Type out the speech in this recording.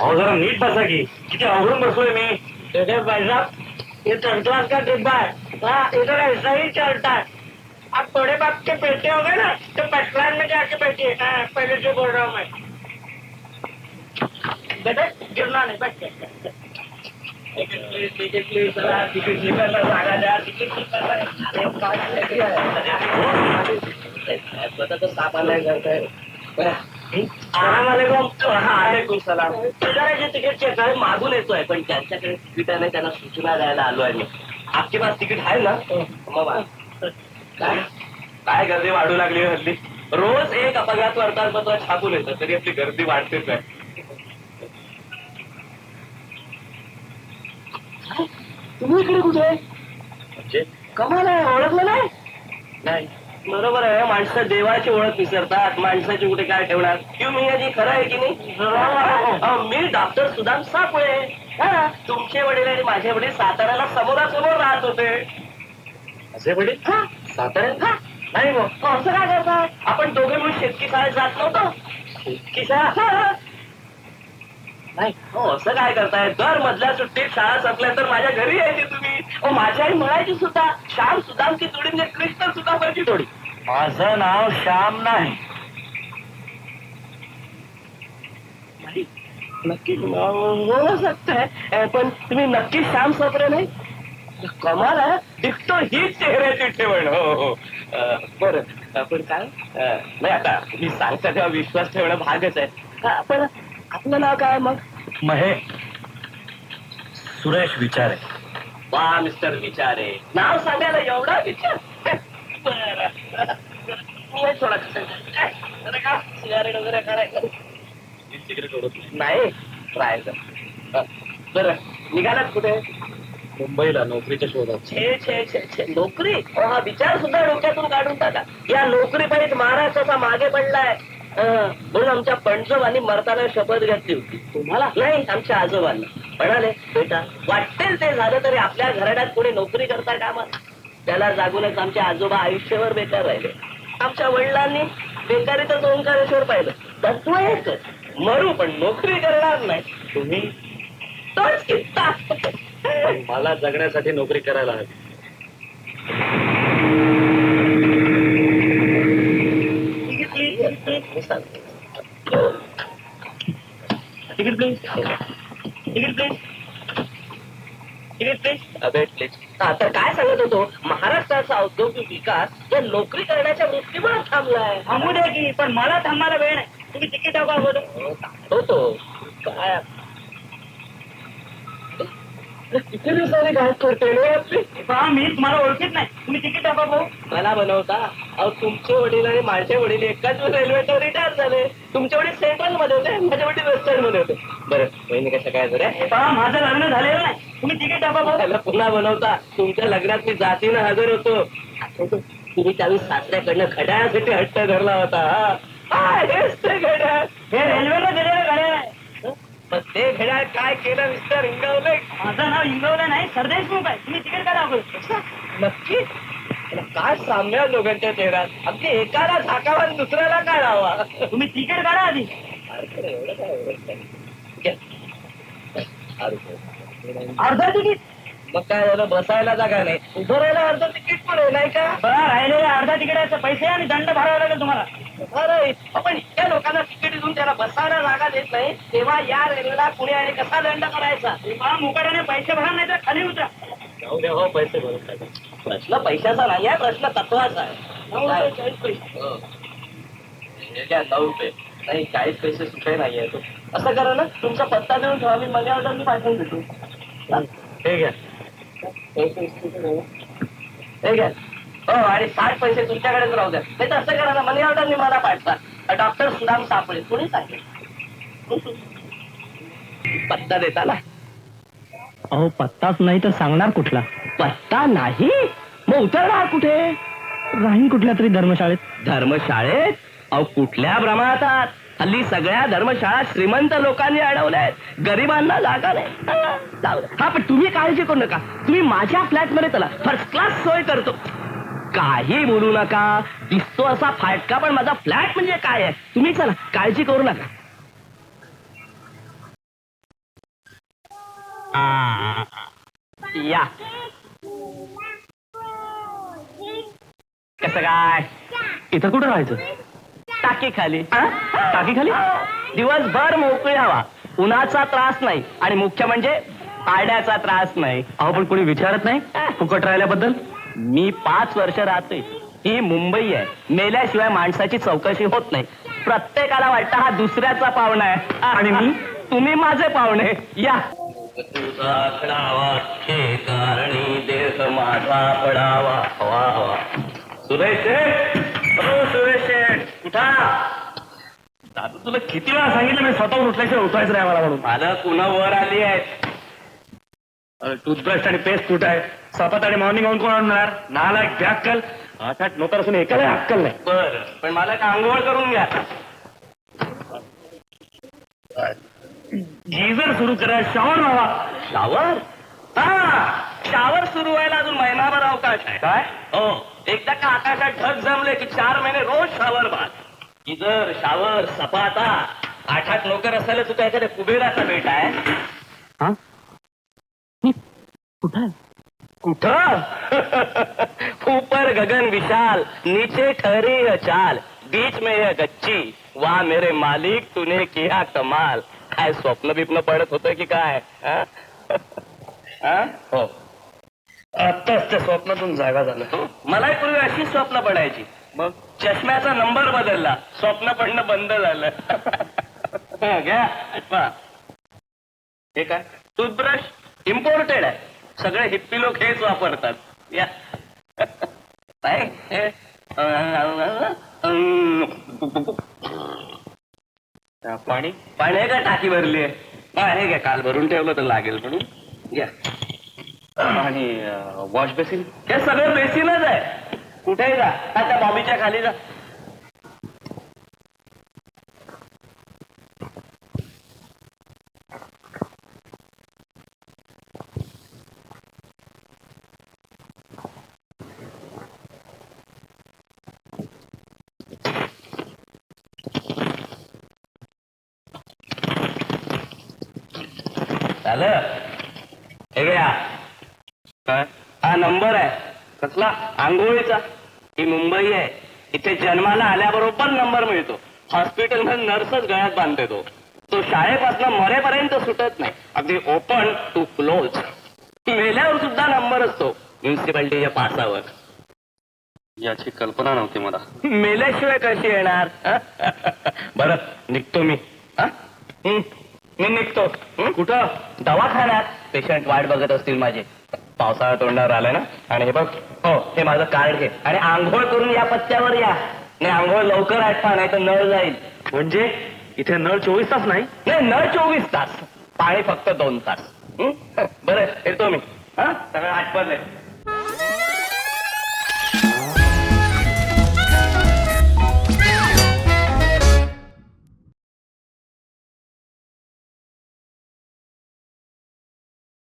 अहो जरा नीट बसा की किती अवघडून बसलोय मी? देखिए भाई साहब ये थर्ड क्लास का डिब्बा है हाँ इधर ऐसा ही चलता है आप थोड़े बाप के बेटे हो गए ना तो फ़र्स्ट क्लास में जाके बैठिए हाँ, पहले से बोल रहा हूँ मैं बेटे गिरना नहीं बैठ। टिकट प्लीज़ टिकट चला टिकट स्लीपर जागा जा टिकट स्लीपर एक कार्ड लेके आया स्वतः तो साप आलाय करताय वालेकुम सलाम. शेजाऱ्याचे तिकीट चेक आहे मागून येतोय पण त्यांच्याकडे तिकीट आहे त्यांना सूचना द्यायला आलो आहे मी आपके पास तिकीट आहे ना? मग. काय? काय गर्दी वाढू लागली आहे हल्ली? रोज एक अपघात वर्तमानपत्र छापून येतं तरी आपली गर्दी वाढतेच आहे. तुम्ही इकडे कुठे? म्हणजे? कमाल आहे ओळखलं नाही? नाही. बरोबर आहे माणसं देवाची ओळख विसरतात माणसाची कुठे काय ठेवणार? तुम्ही याची खरं आहे की नाही? अहो, मी डॉक्टर सुदाम सापळे. हा, तुमचे वडील आणि माझे वडील साताऱ्याला समोरासमोर राहत होते. असे वडील? हा, साताऱ्यात? हा. नाही मग. अहो, असं काय करताय आपण दोघे मिळून शेतकी शाळेत जात नव्हतो. शेतकी शाळा? हा. नाही. हो असं काय करताय? दर मधल्या सुट्टीत शाळा संपल्या तर माझ्या घरी यायची तुम्ही. अहो, माझी आई म्हणायची सुद्धा श्याम सुदामची जोडी म्हणजे कृष्ण सुदामाची जोडी. माझं नाव श्याम नाही. नाही, नक्की हो है पण तुम्ही नक्की श्याम सापरे नाही? कमाल आहे दिसतो हीच चेहऱ्याची ठेवण हो हो अं, बरं. आपण काय? नाही आता तुम्ही सांगता तेव्हा विश्वास ठेवणं भागच आहे. हा, पण आपलं नाव काय मग? महे सुरेश विचारे. वा मिस्टर विचारे. नाव सांगायला एवढा विचार. थोडा काय? सिगारेट वगैरे काढायचं नाही. ट्राय कर. बरं निघालात कुठे? मुंबईला नोकरीच्या शोधात. छे छे छे छे. नोकरी? हा विचार सुद्धा डोक्यातून काढून टाका. या नोकरी पाहिजे महाराष्ट्राचा मागे पडलाय. म्हणून आमच्या पंचोबांनी मरताना शपथ घेतली होती. तुम्हाला? नाही आमच्या आजोबांना. म्हणाले बेटा वाटेल ते झालं तरी आपल्या घराण्यात कोणी नोकरी करता कामा? त्याला जागूनच आमचे आजोबा आयुष्यभर बेकार राहिले. आमच्या वडिलांनी बेकारीतच ओंकारेश्वर पाहिलं. तत्व एकच. मरू पण नोकरी करणार नाही. तुम्ही तोच किस्सा. मला जगण्यासाठी नोकरी करायला हवी. Ticket please ticket please ticket please अबे प्लीज हा तर काय सांगत होतो? महाराष्ट्राचा औद्योगिक विकास या नोकरी करण्याच्या वृत्तीमुळे थांबलाय. थांबू द्या की पण मला थांबायला वेळ नाही. तुम्ही तिकीट अगोदर होतो. काय? किती दिवसांनी काय करते मी तुम्हाला ओळखीत नाही. तुम्ही तिकीट टाका भाऊ. मला बनवता. अहो तुमचे वडील आणि माझे वडील एकाच रेल्वेचं रिटायर झाले. तुमचे वडील सेंट्रलमध्ये होते माझे वडील वेस्टर्नमध्ये होते. बरं बहिणी कसं काय पहा माझं लग्न झालेलं नाही. तुम्ही तिकीट त्याला पुन्हा बनवता. तुमच्या लग्नात मी जातीनं हजर होतो? तुम्ही त्यावेळी सासऱ्याकडनं घड्याळासाठी हट्ट धरला होता. हा? रेल्वेला गेलेलं गाड्या आहे. पण ते घड्याळ काय केलं मिस्टर इंगवले? माझं नाव इंगवलं नाही सरदेशमुख आहे. तुम्ही तिकीट काढा नक्की काय साम्य आहे दोघांच्या चेहऱ्यात अगदी एकाला झाकावा आणि दुसऱ्याला काढावा तुम्ही तिकीट काढा आधी एवढं काय एवढं काय. घ्या. दहा रुपये. अर्धा तिकीट मग काय झालं बसायला जागा नाही उभं राहायला अर्ध तिकीट पण आहे नाही का बरं राहिलेले अर्धा तिकिटाचे पैसे आणि दंड भरावा लागेल तुम्हाला अरे आपण इतक्या लोकांना तिकीट देऊन त्याला बसायला जागा देत नाही तेव्हा या रेल्वेला पुणे आणि कसा दंड करायचा मुकाट्याने पैसे भरा नाही तर खाली उतरा जाऊ द्या हो पैसे भरून टाका. प्रश्न पैशाचा नाही आहे प्रश्न तत्वाचा आहे. नऊ हो. नाही चाळीस पैसे सुटे नाहीये तो. असं करा ना तुमचा पत्ता देऊन ठेवा मी मनी ऑर्डर मी पाठवून देतो. हे. घ्या. हे घ्या. हो आणि साठ पैसे तुमच्याकडेच राहू द्या. नाही तर असं करा ना मनी ऑर्डर मी मला पाठवा. डॉक्टर सुदाम सापळे कोणी सांगेल पत्ता देता ना अहो पत्ताच नाही तर सांगणार कुठला? पत्ता नाही? मग उतरणार कुठे? राहीन कुठल्या तरी धर्मशाळेत. धर्मशाळेत? अहो कुठल्या प्रमाणात हल्ली सगळ्या धर्मशाळा श्रीमंत लोकांनी अडवल्यात. गरिबांना जागा नाही. हा, पण तुम्ही काळजी करू नका. तुम्ही माझ्या फ्लॅटमध्ये चला. फर्स्ट क्लास सोय करतो. काही बोलू नका. दिसतो असा फाटका पण माझा फ्लॅट म्हणजे काय आहे? तुम्ही चला. काळजी करू नका. या. कसं काय? इथं कुठं राहायचं? टाकी खाली. टाकी खाली? दिवसभर मोकळी हवा. उन्हाचा त्रास नाही. आणि मुख्य म्हणजे पाड्याचा त्रास नाही. अहो पण कोणी विचारत नाही? फुकट राहिल्याबद्दल? मी पाच वर्ष राहतोय. ही मुंबई आहे. मेल्याशिवाय माणसाची चौकशी होत नाही. प्रत्येकाला वाटतं हा दुसऱ्याचा पाहुणा आहे. आणि मी? तुम्ही माझे पाहुणे. या. तुझा कारणी देह माझा पडावा वा वा सुरेश हो सुरेश कुठा दादू तुला किती वेळा सांगितलं मी स्वतःहून उठल्याशिवाय उठवायचं नाही मला म्हणून मला पुन्हा वर आली आहेत टूथब्रश आणि पेस्ट कुठं आहे स्वतः आणि मॉर्निंग होऊन कोण आणणार नाला एक आठ आठ नोकर असून एकाला अक्कल नाही बर पण मला एक आंघोळ करून घ्या. गीझर सुरू करा. शॉवर लावा. शावर? हा शावर सुरू व्हायला अजून महिनाभर अवकाश आहे. काय? हो. एकदा का आकाशात ढग जमले की चार महिने रोज शावर बाद इजर शावर सपाटा आठ आठ नोकर असायला तुका एखाद्या कुबेराचा बेट आहे. हा? कुठं कुठं? ऊपर गगन विशाल नीचे ठहरी चाल बीच में गच्ची वाह मेरे मालिक तूने किया कमाल. काय स्वप्न बिप्न पडत होतं की काय? हा? हा? हो. आत्ताच त्या स्वप्नातून जागा झालं. हो. मलाही पूर्वी अशी स्वप्न पडायची. मग चष्म्याचा नंबर बदलला. स्वप्न पडणं बंद झालं. हा, घ्या. आठवा. हे काय? टूथब्रश इम्पोर्टेड आहे. सगळे हिप्पी लोक हेच वापरतात. या. काय? हे? पाणी? पाणी आहे का टाकी भरली आहे? घ्या काल भरून ठेवलं तर लागेल म्हणून. घ्या आणि वॉश बेसिन? हे सगळं बेसिनच आहे. कुठेही जा. आता बॉबीच्या खाली जा. झालं. हे काय? हा नंबर आहे. कसला? आंघोळीचा. ही मुंबई आहे. इथे जन्माला आल्याबरोबर नंबर मिळतो. हॉस्पिटलमध्ये नर्सच गळ्यात बांधते तो. तो शाळेपासून मरेपर्यंत सुटत नाही. अगदी ओपन टू क्लोज मेल्यावर सुद्धा नंबर असतो. म्युन्सिपाल्टीच्या पासावर. याची कल्पना नव्हती मला. मेल्याशिवाय कशी येणार? बर निघतो मी. मी निघतो? कुठं? दवाखान्यात. पेशंट वाट बघत असतील माझे. पावसाळा तोंडावर आलाय ना? आणि हे बघ. हो हे माझं कार्ड घे. आणि आंघोळ करून या पत्त्यावर या. नाही आंघोळ लवकर आठवा नाही तर नळ जाईल. म्हणजे? इथे नळ चोवीस तास नाही? नाही नळ चोवीस तास. पाणी फक्त दोन तास. हं? बरं येतो मी. हा? सगळं आठवलंय